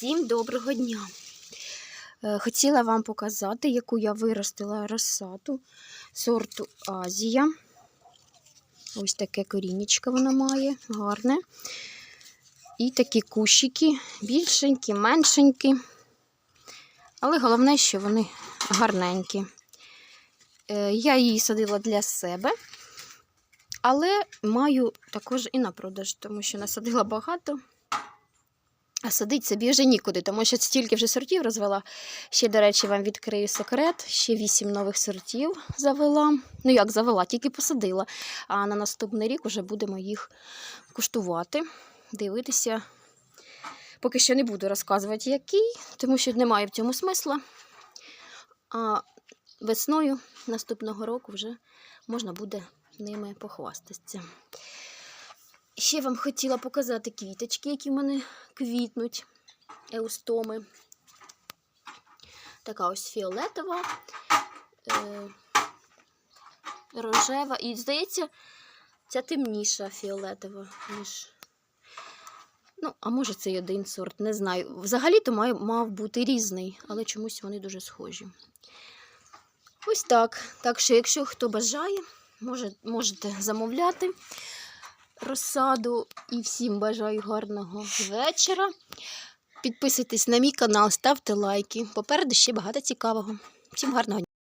Всім доброго дня! Е, Хотіла вам показати, яку я виростила розсаду сорту Азія. Ось таке корінечко вона має, гарне. І такі кущики, більшенькі, меншенькі. Але головне, що вони гарненькі. Е, Я її садила для себе, але маю також і на продаж, тому що насадила багато. А садить собі вже нікуди, тому що стільки вже сортів розвела. Ще, до речі, вам відкрию секрет. Ще вісім нових сортів завела. Ну, як завела, тільки посадила. А на наступний рік вже будемо їх куштувати, дивитися. Поки що не буду розказувати, який, тому що немає в цьому смисла. А весною наступного року вже можна буде ними похвастатися. Ще вам хотіла показати квіточки, які в мене квітнуть еустоми. Така ось фіолетова, е, рожева. І, здається, ця темніша фіолетова, ніж. Ну, а може це й один сорт, не знаю. Взагалі-то має, мав бути різний, але чомусь вони дуже схожі. Ось так. Так що, якщо хто бажає, може, можете замовляти розсаду. І всім бажаю гарного вечора. Підписуйтесь на мій канал, ставте лайки. Попереду ще багато цікавого. Всім гарного!